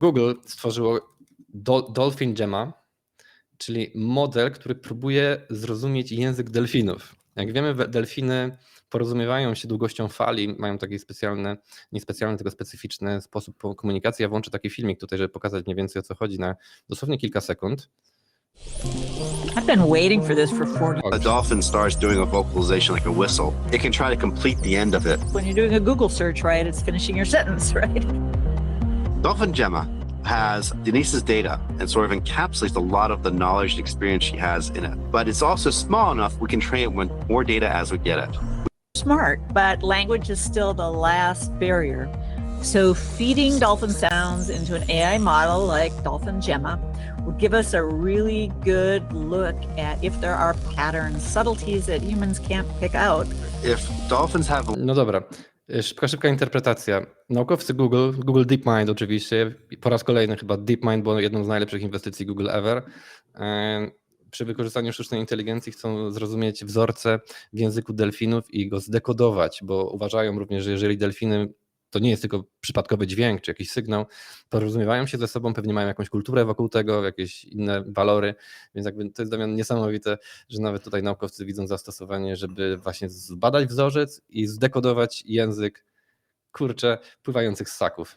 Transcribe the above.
Google stworzyło Do- Dolphin Gemma, czyli model, który próbuje zrozumieć język delfinów. Jak wiemy, delfiny porozumiewają się długością fali, mają taki specjalny, nie specjalny, tylko specyficzny sposób po- komunikacji. Ja włączę taki filmik tutaj, żeby pokazać mniej więcej o co chodzi na dosłownie kilka sekund. I've been waiting for this for 40 A dolphin starts doing a vocalization like a whistle. It can try to complete the end of it. When you're doing a Google search, right, it's finishing your sentence, right? Dolphin Gemma has Denise's data and sort of encapsulates a lot of the knowledge and experience she has in it. But it's also small enough we can train it with more data as we get it. Smart, but language is still the last barrier. So feeding dolphin sounds into an AI model like Dolphin Gemma would give us a really good look at if there are patterns, subtleties that humans can't pick out. If dolphins have No dobra, y, szybka, szybka interpretacja. Naukowcy Google, Google DeepMind oczywiście, po raz kolejny chyba DeepMind było jedną z najlepszych inwestycji Google ever. E, Przy wykorzystaniu sztucznej inteligencji chcą zrozumieć wzorce w języku delfinów i go zdekodować, bo uważają również, że jeżeli delfiny to nie jest tylko przypadkowy dźwięk czy jakiś sygnał, porozumiewają się ze sobą, pewnie mają jakąś kulturę wokół tego, jakieś inne walory, więc jakby to jest mnie niesamowite, że nawet tutaj naukowcy widzą zastosowanie, żeby właśnie zbadać wzorzec i zdekodować język kurczę pływających ssaków.